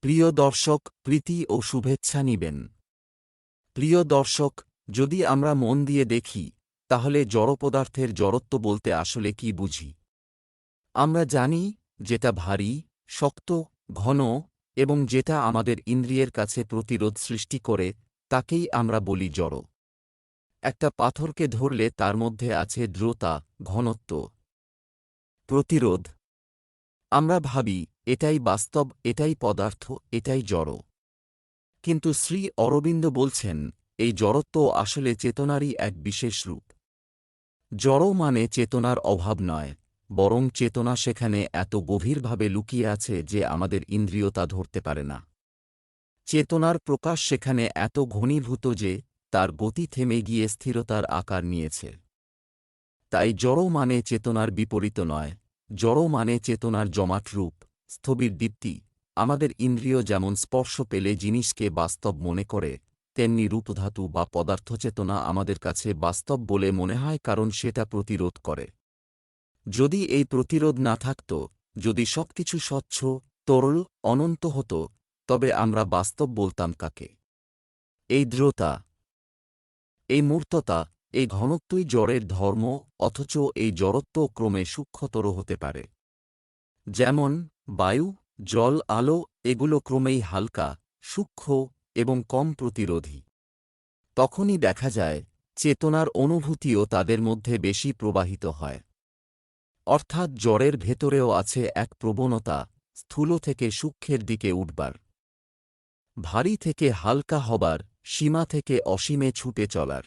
প্রিয় দর্শক, প্রীতি ও শুভেচ্ছা নিবেন। প্রিয় দর্শক, যদি আমরা মন দিয়ে দেখি, তাহলে জড় পদার্থের জড়ত্ব বলতে আসলে কি বুঝি? আমরা জানি, যেটা ভারী, শক্ত, ঘন এবং যেটা আমাদের ইন্দ্রিয়ের কাছে প্রতিরোধ সৃষ্টি করে, তাকেই আমরা বলি জড়। একটা পাথরকে ধরলে তার মধ্যে আছে দ্রুতা, ঘনত্ব। প্রতিরোধ। আমরা ভাবি এটাই বাস্তব, এটাই পদার্থ, এটাই জড়। কিন্তু শ্রী অরবিন্দ বলছেন, এই জড়ত্ব আসলে চেতনারই এক বিশেষ রূপ। জড় মানে চেতনার অভাব নয়, বরং চেতনা সেখানে এত গভীরভাবে লুকিয়ে আছে যে আমাদের ইন্দ্রিয় তা ধরতে পারে না। চেতনার প্রকাশ সেখানে এত ঘনীভূত যে, তার গতি থেমে গিয়ে স্থিরতার আকার নিয়েছে। তাই জড় মানে চেতনার বিপরীত নয়, জড় মানে চেতনার জমাট রূপ। স্থবির দীপ্তি, আমাদের ইন্দ্রিয় যেমন স্পর্শ পেলে জিনিসকে বাস্তব মনে করে, তেমনি রূপধাতু বা পদার্থচেতনা আমাদের কাছে বাস্তব বলে মনে হয় কারণ সেটা প্রতিরোধ করে। যদি এই প্রতিরোধ না থাকত, যদি সবকিছু স্বচ্ছ, তরল, অনন্ত হতো, তবে আমরা বাস্তব বলতাম কাকে? এই দ্রতা, এই মূর্ততা, এই ঘনত্বই জড়ের ধর্ম, অথচ এই জড়ত্ব ক্রমে সূক্ষ্মতর হতে পারে। যেমন বায়ু, জল, আলো এগুলো ক্রমেই হালকা, সূক্ষ্ম এবং কম প্রতিরোধী। তখনই দেখা যায়, চেতনার অনুভূতিও তাদের মধ্যে বেশি প্রবাহিত হয়। অর্থাৎ জ্বরের ভেতরেও আছে এক প্রবণতা, স্থূল থেকে সূক্ষ্মের দিকে উঠবার। ভারী থেকে হালকা হবার, সীমা থেকে অসীমে ছুটে চলার।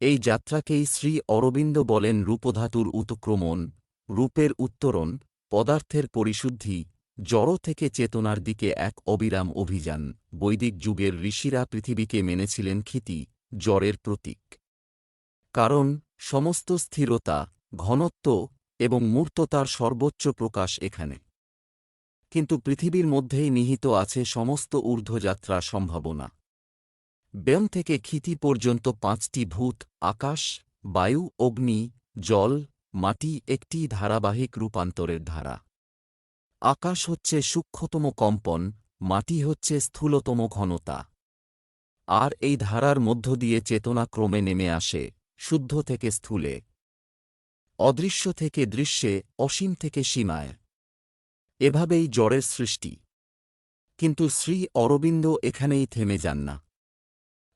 এই যাত্রাকেই শ্রী অরবিন্দ বলেন রূপধাতুর উৎক্রমণ, রূপের উত্তরণ পদার্থের পরিশুদ্ধি জড় থেকে চেতনার দিকে এক অবিরাম অভিযান। বৈদিক যুগের ঋষিরা পৃথিবীকে মেনেছিলেন ক্ষিতি, জ্বরের প্রতীক। কারণ সমস্ত স্থিরতা, ঘনত্ব এবং মূর্ততার সর্বোচ্চ প্রকাশ এখানে। কিন্তু পৃথিবীর মধ্যেই নিহিত আছে সমস্ত ঊর্ধ্বযাত্রা সম্ভাবনা। ব্যায়াম থেকে ক্ষিতি পর্যন্ত পাঁচটি ভূত, আকাশ, বায়ু, অগ্নি, জল মাটি একটি ধারাবাহিক রূপান্তরের ধারা। আকাশ হচ্ছে সূক্ষ্মতম কম্পন, মাটি হচ্ছে স্থূলতম ঘনতা। আর এই ধারার মধ্য দিয়ে চেতনা ক্রমে নেমে আসে, শুদ্ধ থেকে স্থূলে। অদৃশ্য থেকে দৃশ্যে, অসীম থেকে সীমায়। এভাবেই জড়ের সৃষ্টি। কিন্তু শ্রী অরবিন্দ এখানেই থেমে যান না।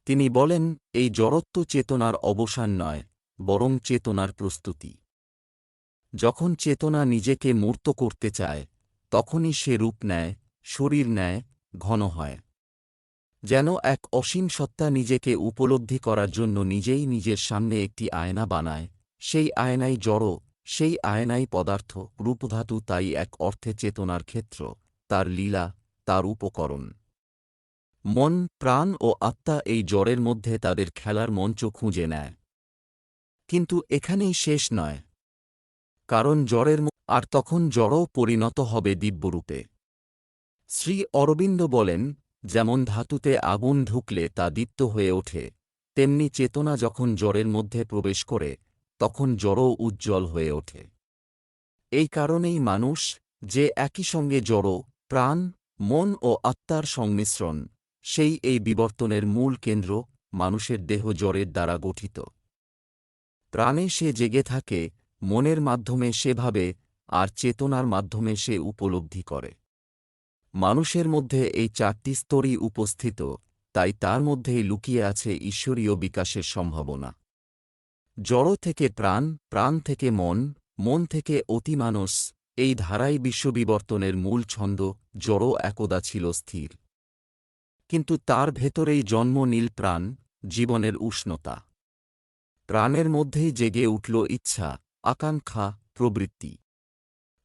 তিনি বলেন, এই জড়ত্ব চেতনার অবসান নয়, বরং চেতনার প্রস্তুতি। যখন চেতনা নিজেকে মূর্ত করতে চায়, তখনই সে রূপ নেয়, শরীর নেয়, ঘন হয়। যেন এক অসীম সত্তা নিজেকে উপলব্ধি করার জন্য নিজেই নিজের সামনে একটি আয়না বানায়, সেই আয়নাই জড়, সেই আয়নাই পদার্থ, রূপধাতু তাই এক অর্থে চেতনার ক্ষেত্র, তার লীলা, তার উপকরণ। মন, প্রাণ ও আত্মা এই জ্বরের মধ্যে তাদের খেলার মঞ্চ খুঁজে নেয়। কিন্তু এখানেই শেষ নয়। কারণ জ্বরের আর তখন জড়ও পরিণত হবে দিব্যরূপে। শ্রী অরবিন্দ বলেন, যেমন ধাতুতে আগুন ঢুকলে তা দীপ্ত হয়ে ওঠে, তেমনি চেতনা যখন জ্বরের মধ্যে প্রবেশ করে, তখন জড়ও উজ্জ্বল হয়ে ওঠে। এই কারণেই মানুষ, যে একই সঙ্গে জড় প্রাণ, মন ও আত্মার সংমিশ্রণ, সেই এই বিবর্তনের মূল কেন্দ্র মানুষের দেহ জ্বরের দ্বারা গঠিত। প্রাণে সে জেগে থাকে মনের মাধ্যমে সে ভাবে আর চেতনার মাধ্যমে সে উপলব্ধি করে। মানুষের মধ্যে এই চারটি স্তরই উপস্থিত, তাই তার মধ্যেই লুকিয়ে আছে ঈশ্বরীয় বিকাশের সম্ভাবনা। জড় থেকে প্রাণ প্রাণ থেকে মন মন থেকে অতিমানস, এই ধারাই বিশ্ববিবর্তনের মূল ছন্দ জড় একদা ছিল স্থির। কিন্তু তার ভেতরেই জন্ম নীল প্রাণ, জীবনের উষ্ণতা। প্রাণের মধ্যেই জেগে উঠল ইচ্ছা আকাঙ্ক্ষা, প্রবৃত্তি।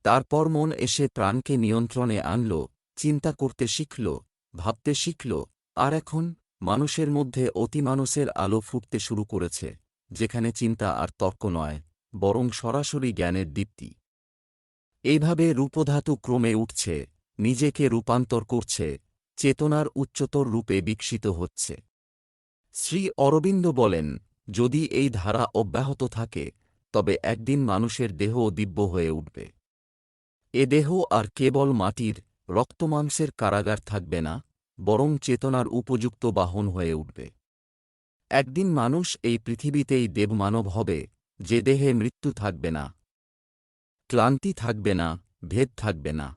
তারপর মন এসে প্রাণকে নিয়ন্ত্রণে আনল, চিন্তা করতে শিখল, ভাবতে শিখল, আর এখন মানুষের মধ্যে অতিমানসের আলো ফুটতে শুরু করেছে, যেখানে চিন্তা আর তর্ক নয়, বরং সরাসরি জ্ঞানের দীপ্তি। এইভাবে রূপধাতু ক্রমে উঠছে, নিজেকে রূপান্তর করছে, চেতনার উচ্চতর রূপে বিকশিত হচ্ছে। শ্রী অরবিন্দ বলেন, যদি এই ধারা অব্যাহত থাকে তবে একদিন মানুষের দেহ দিব্য হয়ে উঠবে। এ দেহ আর কেবল মাটির, রক্তমাংসের কারাগার থাকবে না, বরং চেতনার উপযুক্ত বাহন হয়ে উঠবে। একদিন মানুষ এই পৃথিবীতেই দেবমানব হবে, যে দেহে মৃত্যু থাকবে না, ক্লান্তি থাকবে না, ভেদ থাকবে না।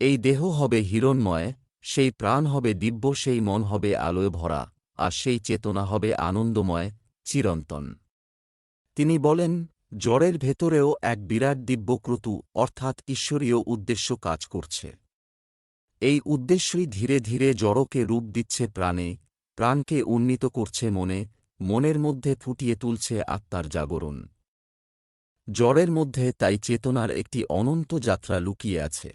এই দেহ হবে হিরণময়, সেই প্রাণ হবে দিব্য, সেই মন হবে আলোয় ভরা, আর সেই চেতনা হবে আনন্দময়, চিরন্তন। তিনি বলেন, জ্বরের ভেতরেও এক বিরাট দিব্যক্রতু অর্থাৎ ঈশ্বরীয় উদ্দেশ্য কাজ করছে। এই উদ্দেশ্যই ধীরে ধীরে জড়কে রূপ দিচ্ছে প্রাণে, প্রাণকে উন্নীত করছে মনে, মনের মধ্যে ফুটিয়ে তুলছে আত্মার জাগরণ। জ্বরের মধ্যে তাই চেতনার একটি অনন্ত যাত্রা লুকিয়ে আছে।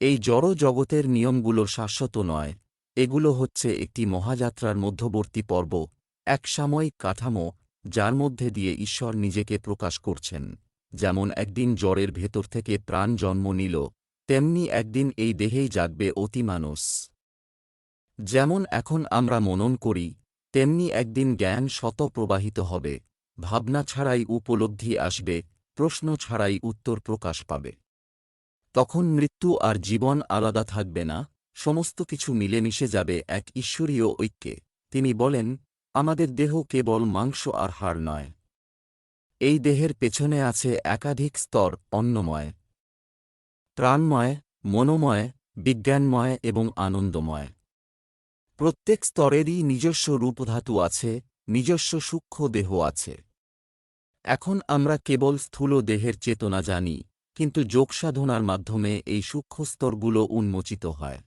এই জড় জগতের নিয়মগুলো শাশ্বত নয়, এগুলো হচ্ছে একটি মহাযাত্রার মধ্যবর্তী পর্ব, এক সাময়িক কাঠামো যার মধ্যে দিয়ে ঈশ্বর নিজেকে প্রকাশ করছেন। যেমন একদিন জ্বরের ভেতর থেকে প্রাণ জন্ম নিল, তেমনি একদিন এই দেহেই জাগবে অতিমানস যেমন এখন আমরা মনন করি, তেমনি একদিন জ্ঞান শত প্রবাহিত হবে, ভাবনা ছাড়াই উপলব্ধি আসবে, প্রশ্ন ছাড়াই উত্তর প্রকাশ পাবে। তখন মৃত্যু আর জীবন আলাদা থাকবে না, সমস্ত কিছু মিলেমিশে যাবে এক ঈশ্বরীয় ঐক্যে। তিনি বলেন আমাদের দেহ কেবল মাংস আর হাড় নয়। এই দেহের পেছনে আছে একাধিক স্তর, অন্নময় প্রাণময় মনোময়, বিজ্ঞানময় এবং আনন্দময়। প্রত্যেক স্তরেরই নিজস্ব রূপধাতু আছে, নিজস্ব সূক্ষ্ম দেহ আছে। এখন আমরা কেবল স্থূল দেহের চেতনা জানি, কিন্তু যোগসাধনার মাধ্যমে এই সূক্ষ্ম স্তরগুলো উন্মোচিত হয়।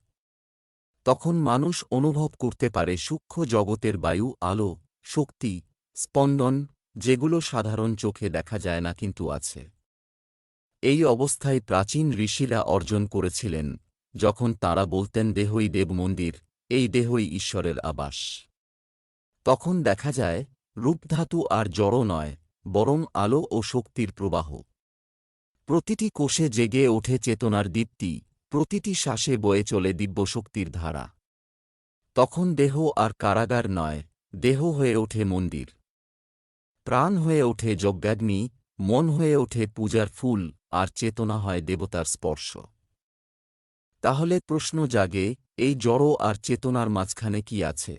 তখন মানুষ অনুভব করতে পারে সূক্ষ্ম জগতের বায়ু, আলো, শক্তি, স্পন্দন, যেগুলো সাধারণ চোখে দেখা যায় না কিন্তু আছে। এই অবস্থায় প্রাচীন ঋষিরা অর্জন করেছিলেন, যখন তারা বলতেন, দেহই দেব মন্দির, এই দেহই ঈশ্বরের আবাস। তখন দেখা যায় রূপধাতু আর জড় নয়, বরং আলো ও শক্তির প্রবাহ। প্রতিটি কোষে জেগে ওঠে চেতনার দীপ্তি। প্রতিটি শ্বাসে বয়ে চলে দিব্যশক্তির ধারা। তখন দেহ আর কারাগার নয়, দেহ হয়ে ওঠে মন্দির। প্রাণ হয়ে ওঠে যজ্ঞাগ্নি, মন হয়ে ওঠে পূজার ফুল, আর চেতনা হয় দেবতার স্পর্শ। তাহলে প্রশ্ন জাগে, এই জড় আর চেতনার মাঝখানে কি আছে?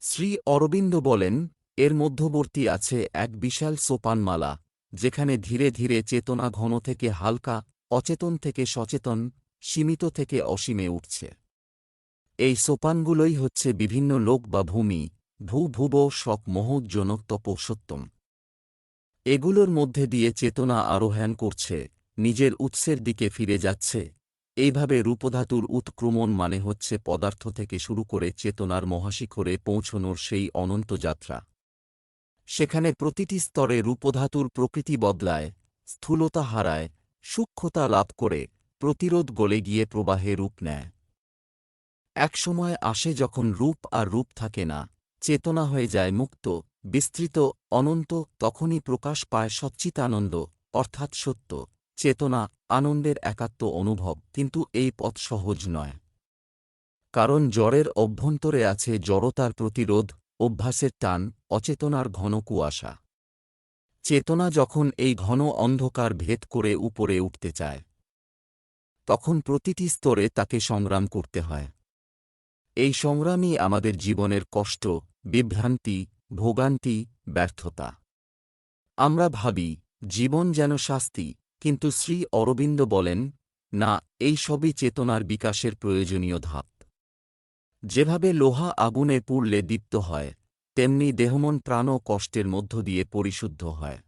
শ্রী অরবিন্দ বলেন, এর মধ্যবর্তী আছে এক বিশাল সোপানমালা, যেখানে ধীরে ধীরে চেতনা ঘন থেকে হালকা অচেতন থেকে সচেতন, সীমিত থেকে অসীমে উঠছে। এই সোপানগুলোই হচ্ছে বিভিন্ন লোক বা ভূমি, ভূ ভুব, শক মোহজনক তপসত্তম এগুলোর মধ্যে দিয়ে চেতনা আরোহণ করছে, নিজের উৎসের দিকে ফিরে যাচ্ছে। এইভাবে রূপধাতুর উৎক্রমণ মানে হচ্ছে পদার্থ থেকে শুরু করে চেতনার মহাশিখরে পৌঁছনোর সেই অনন্ত যাত্রা। সেখানে প্রতিটি স্তরে রূপধাতুর প্রকৃতি বদলায়, স্থূলতা হারায় সূক্ষ্মতা লাভ করে প্রতিরোধ গলে গিয়ে প্রবাহে রূপ নেয়। একসময় আসে যখন রূপ আর রূপ থাকে না, চেতনা হয়ে যায় মুক্ত, বিস্তৃত, অনন্ত, তখনই প্রকাশ পায় সচ্চিতানন্দ অর্থাৎ সত্য। চেতনা আনন্দের একাত্ম অনুভব, কিন্তু এই পথ সহজ নয়। কারণ জ্বরের অভ্যন্তরে আছে জড়তার প্রতিরোধ, অভ্যাসের টান, অচেতনার ঘন কুয়াশা। চেতনা যখন এই ঘন অন্ধকার ভেদ করে উপরে উঠতে চায়, তখন প্রতিটি স্তরে তাকে সংগ্রাম করতে হয়। এই সংগ্রামই আমাদের জীবনের কষ্ট, বিভ্রান্তি, ভোগান্তি, ব্যর্থতা। আমরা ভাবি, জীবন যেন শাস্তি, কিন্তু শ্রী অরবিন্দ বলেন, না, এই সবই চেতনার বিকাশের প্রয়োজনীয় ধাপ। যেভাবে লোহা আগুনে পুড়লে দীপ্ত হয় তেমনি দেহমন প্রাণ কষ্টের মধ্য দিয়ে পরিশুদ্ধ হয়।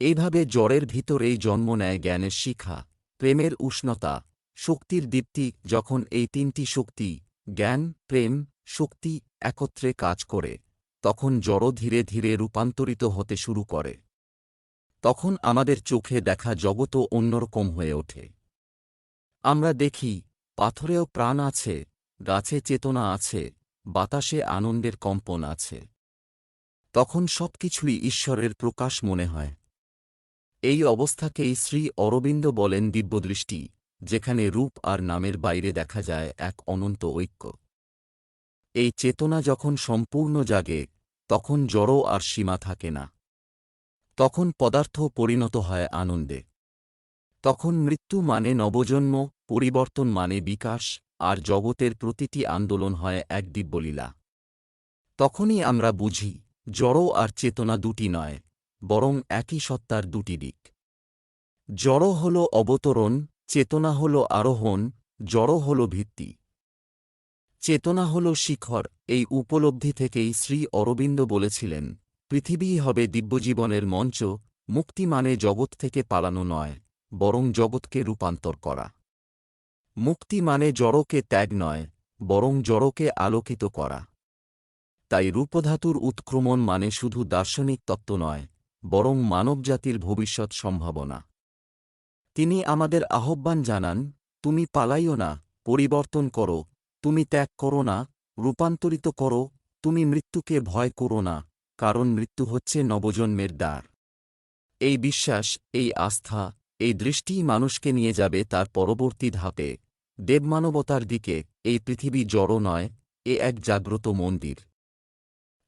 এইভাবে জ্বরের ভিতরেই জন্ম নেয় জ্ঞানের শিখা, প্রেমের উষ্ণতা, শক্তির দীপ্তি, যখন এই তিনটি শক্তি, জ্ঞান, প্রেম, শক্তি একত্রে কাজ করে, তখন জড় ধীরে ধীরে রূপান্তরিত হতে শুরু করে। তখন আমাদের চোখে দেখা জগতও অন্যরকম হয়ে ওঠে। আমরা দেখি, পাথরেও প্রাণ আছে, গাছে চেতনা আছে বাতাসে আনন্দের কম্পন আছে। তখন সবকিছুই ঈশ্বরের প্রকাশ মনে হয়। এই অবস্থাকেই শ্রী অরবিন্দ বলেন দিব্যদৃষ্টি, যেখানে রূপ আর নামের বাইরে দেখা যায় এক অনন্ত ঐক্য। এই চেতনা যখন সম্পূর্ণ জাগে, তখন জড় আর সীমা থাকে না। তখন পদার্থ পরিণত হয় আনন্দে। তখন মৃত্যু মানে নবজন্ম, পরিবর্তন মানে বিকাশ আর জগতের প্রতিটি আন্দোলন হয় এক দিব্যলীলা। তখনই আমরা বুঝি জড় আর চেতনা দুটি নয়, বরং একই সত্তার দুটি দিক। জড় হল অবতরণ, চেতনা হল আরোহণ জড় হল ভিত্তি। চেতনা হল শিখর, এই উপলব্ধি থেকেই শ্রী অরবিন্দ বলেছিলেন পৃথিবীই হবে দিব্যজীবনের মঞ্চ, মুক্তি মানে জগৎ থেকে পালানো নয়, বরং জগৎকে রূপান্তর করা। মুক্তি মানে জড়কে ত্যাগ নয়, বরং জড়কে আলোকিত করা। তাই রূপধাতুর উৎক্রমণ মানে শুধু দার্শনিক তত্ত্ব নয়, বরং মানবজাতির ভবিষ্যৎ সম্ভাবনা। তিনি আমাদের আহ্বান জানান, তুমি পালাইও না, পরিবর্তন করো, তুমি ত্যাগ করো না, রূপান্তরিত করো, তুমি মৃত্যুকে ভয় করো না, কারণ মৃত্যু হচ্ছে নবজন্মের দ্বার। এই বিশ্বাস, এই আস্থা, এই দৃষ্টিই মানুষকে নিয়ে যাবে তার পরবর্তী ধাপে। দেবমানবতার দিকে, এই পৃথিবী জড় নয়, এ এক জাগ্রত মন্দির।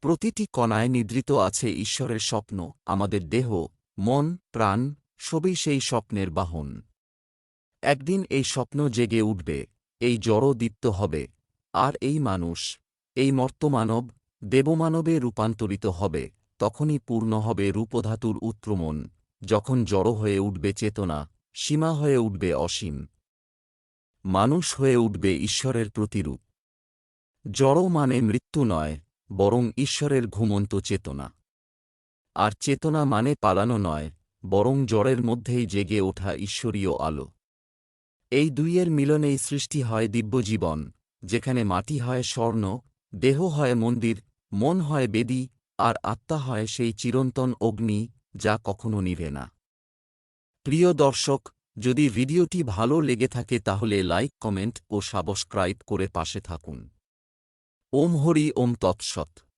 প্রতিটি কণায় নিদ্রিত আছে ঈশ্বরের স্বপ্ন, আমাদের দেহ, মন, প্রাণ, সবই সেই স্বপ্নের বাহন। একদিন এই স্বপ্ন জেগে উঠবে, এই জড় দীপ্ত হবে, আর এই মানুষ, এই মর্তমানব, দেবমানবে রূপান্তরিত হবে, তখনই পূর্ণ হবে রূপধাতুর উত্ক্রমণ, যখন জড় হয়ে উঠবে চেতনা, সীমা হয়ে উঠবে অসীম। মানুষ হয়ে উঠবে ঈশ্বরের প্রতিরূপ। জড় মানে মৃত্যু নয়, বরং ঈশ্বরের ঘুমন্ত চেতনা। আর চেতনা মানে পালানো নয়, বরং জড়ের মধ্যেই জেগে ওঠা ঈশ্বরীয় আলো। এই দুইয়ের মিলনেই সৃষ্টি হয় দিব্যজীবন, যেখানে মাটি হয় স্বর্ণ, দেহ হয় মন্দির, মন হয় বেদী, আর আত্মা হয় সেই চিরন্তন অগ্নি, যা কখনো নিভে না। প্রিয় দর্শক যদি ভিডিওটি ভালো লেগে থাকে তাহলে লাইক, কমেন্ট ও সাবস্ক্রাইব করে পাশে থাকুন। ওম হরি ওম তৎসৎ।